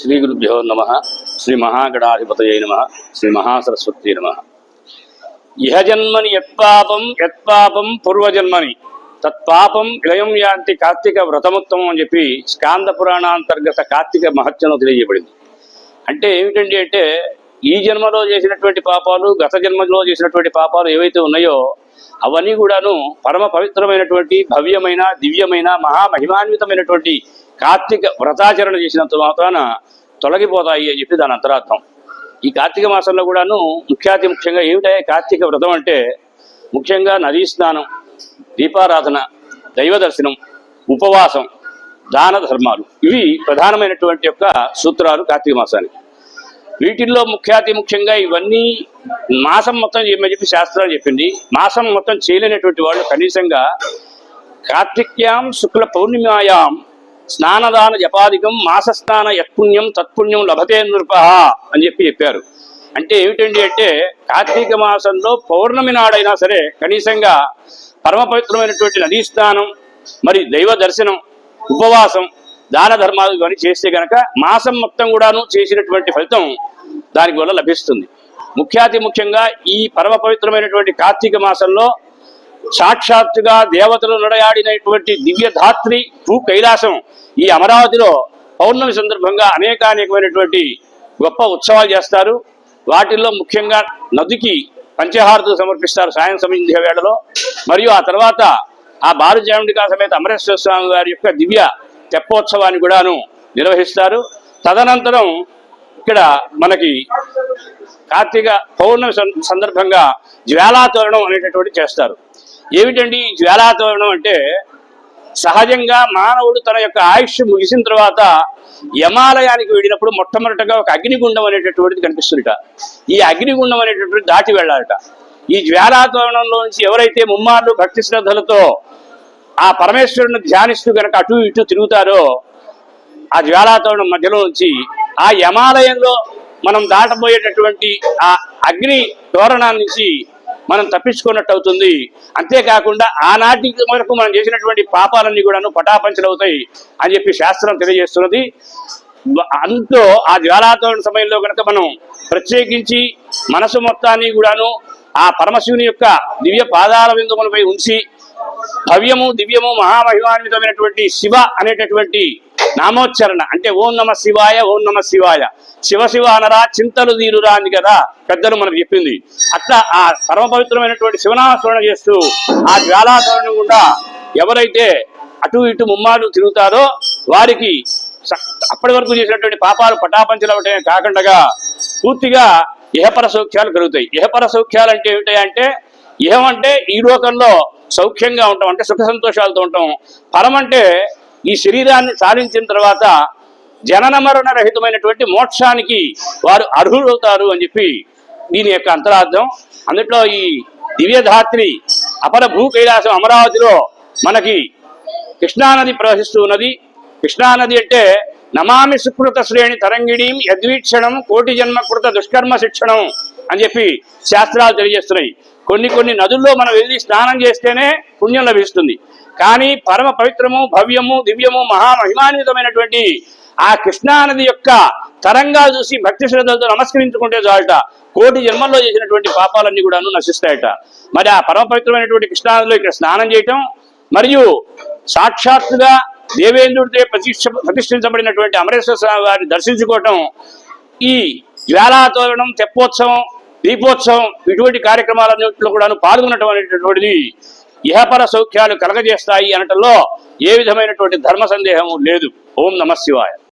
శ్రీ గురుభ్యో నమ. శ్రీ మహాగణాధిపతయ నమ. శ్రీ మహాసరస్వతి నమ. ఇహజన్మని యత్పాపం యత్పాపం పూర్వజన్మని. తత్పాపం ఇలయం యాంటి కార్తీక వ్రతముత్తమం అని చెప్పి స్కాంద పురాణాంతర్గత కార్తీక మహత్యంలో తెలియజేయబడింది. అంటే ఏమిటండి అంటే ఈ జన్మలో చేసినటువంటి పాపాలు గత జన్మలో చేసినటువంటి పాపాలు ఏవైతే ఉన్నాయో అవన్నీ కూడాను పరమ పవిత్రమైనటువంటి భవ్యమైన దివ్యమైన మహామహిమాన్వితమైనటువంటి కార్తీక వ్రతాచరణ చేసినంత మాత్రాన తొలగిపోతాయి అని చెప్పి దాని అంతరార్థం. ఈ కార్తీక మాసంలో కూడాను ముఖ్యాతి ముఖ్యంగా ఏమిటా కార్తీక వ్రతం అంటే ముఖ్యంగా నదీ స్నానం దీపారాధన దైవ దర్శనం ఉపవాసం దాన ధర్మాలు. ఇవి ప్రధానమైనటువంటి యొక్క సూత్రాలు కార్తీక మాసానికి. వీటిల్లో ముఖ్యాతి ముఖ్యంగా ఇవన్నీ మాసం మొత్తం చేయమని చెప్పి శాస్త్రాలు చెప్పింది. మాసం మొత్తం చేయలేనటువంటి వాళ్ళు కనీసంగా కార్తీక్యాం శుక్ల పౌర్ణిమాయాం స్నానదాన జపాదికం మాస స్నాన యత్పుణ్యం తత్పుణ్యం లభతే నృప అని చెప్పి చెప్పారు. అంటే ఏమిటండి అంటే కార్తీక మాసంలో పౌర్ణమి నాడైనా సరే కనీసంగా పరమ పవిత్రమైనటువంటి నదీ స్నానం మరి దైవ దర్శనం ఉపవాసం దాన ధర్మాలు కానీ చేస్తే గనక మాసం మొత్తం కూడాను చేసినటువంటి ఫలితం దానికి వల్ల లభిస్తుంది. ముఖ్యాతి ముఖ్యంగా ఈ పరమ పవిత్రమైనటువంటి కార్తీక మాసంలో సాక్షాత్తుగా దేవతలు నడయాడినటువంటి దివ్య ధాత్రి భూ కైలాసం ఈ అమరావతిలో పౌర్ణమి సందర్భంగా అనేకానేకమైనటువంటి గొప్ప ఉత్సవాలు చేస్తారు. వాటిల్లో ముఖ్యంగా నదికి పంచహారతులు సమర్పిస్తారు సాయం సంధ్య వేళలో మరియు ఆ తర్వాత ఆ బాలుజాముడికా సమేత అమరేశ్వర స్వామి వారి యొక్క దివ్య తెప్పోత్సవాన్ని కూడాను నిర్వహిస్తారు. తదనంతరం ఇక్కడ మనకి కార్తీక పౌర్ణమి సందర్భంగా జ్వాలాతోరణం అనేటటువంటి చేస్తారు. ఏమిటండి ఈ జ్వాలాతోరణం అంటే సహజంగా మానవుడు తన యొక్క ఆయుష్ ముగిసిన తర్వాత యమాలయానికి వెళ్ళినప్పుడు మొట్టమొదటగా ఒక అగ్నిగుండం అనేటటువంటిది కనిపిస్తుందిట. ఈ అగ్నిగుండం అనేటటువంటి దాటి వెళ్ళాలట. ఈ జ్వాలాతోరణంలోంచి ఎవరైతే ముమ్మార్లు భక్తి శ్రద్ధలతో ఆ పరమేశ్వరుని ధ్యానిస్తూ గనక అటు ఇటు తిరుగుతారో ఆ జ్వాలాతోరణం మధ్యలో నుంచి ఆ యమాలయంలో మనం దాటబోయేటటువంటి ఆ అగ్ని తోరణాన్నించి మనం తప్పించుకున్నట్టు అవుతుంది. అంతేకాకుండా ఆనాటి వరకు మనం చేసినటువంటి పాపాలన్నీ కూడాను పటాపంచలవుతాయి అని చెప్పి శాస్త్రం తెలియజేస్తున్నది. అంతో ఆ జ్వాలాతోరణ సమయంలో కనుక మనం ప్రత్యేకించి మనసు మొత్తాన్ని కూడాను ఆ పరమశివుని యొక్క దివ్య పాదాల బిందుములపై ఉంచి భవ్యము దివ్యము మహామహిమాన్వితమైనటువంటి శివ అనేటటువంటి నామోచ్చరణ. అంటే ఓం నమ శివాయ ఓం నమ శివాయ. శివ శివ అనరా చింతలు తీరురా అని కదా పెద్దలు మనకు చెప్పింది. అట్లా ఆ పరమ పవిత్రమైనటువంటి శివనామస్మరణ చేస్తూ ఆ జ్వాలాతోరణ గుండా ఎవరైతే అటు ఇటు ముమ్మాలు తిరుగుతారో వారికి అప్పటి వరకు చేసినటువంటి పాపాలు పటాపంచలవటమే కాకుండా పూర్తిగా ఇహపర సౌఖ్యాలు కలుగుతాయి. ఇహపర సౌఖ్యాలు అంటే ఏమిటాయంటే ఇహం అంటే ఈ లోకంలో సౌఖ్యంగా ఉంటాం అంటే సుఖ సంతోషాలతో ఉంటాం. పరమంటే ఈ శరీరాన్ని సాధించిన తర్వాత జనన మరణ రహితమైనటువంటి మోక్షానికి వారు అర్హులవుతారు అని చెప్పి దీని యొక్క అంతరార్థం. అందుట్లో ఈ దివ్యధాత్రి అపర భూ కైలాసం అమరావతిలో మనకి కృష్ణానది ప్రవహిస్తూ ఉన్నది. కృష్ణానది అంటే నమామి సుకృత శ్రేణి తరంగిణీం యద్వీక్షణం కోటి జన్మ కృత దుష్కర్మ శిక్షణం అని చెప్పి శాస్త్రాలు తెలియజేస్తున్నాయి. కొన్ని కొన్ని నదుల్లో మనం వెళ్ళి స్నానం చేస్తేనే పుణ్యం లభిస్తుంది. కానీ పరమ పవిత్రము భవ్యము దివ్యము మహామహిమాన్వితమైనటువంటి ఆ కృష్ణానది యొక్క తరంగా చూసి భక్తి శ్రద్ధలతో నమస్కరించుకుంటే చాలట. కోటి జన్మల్లో చేసినటువంటి పాపాలన్నీ కూడాను నశిస్తాయట. మరి ఆ పరమ పవిత్రమైనటువంటి కృష్ణానదిలో ఇక్కడ స్నానం చేయటం మరియు సాక్షాత్తుగా దేవేంద్రుడితో ప్రతిష్ఠ ప్రతిష్ఠించబడినటువంటి అమరేశ్వర స్వామి వారిని దర్శించుకోవటం ఈ జ్వాలాతోరణం తెప్పోత్సవం దీపోత్సవం ఇటువంటి కార్యక్రమాలన్నింటిలో కూడా పాల్గొనటం అనేటటువంటిది ఇహపర సౌఖ్యాలు కలగజేస్తాయి అనటంలో ఏ విధమైనటువంటి ధర్మ సందేహము లేదు. ఓం నమ శివాయ.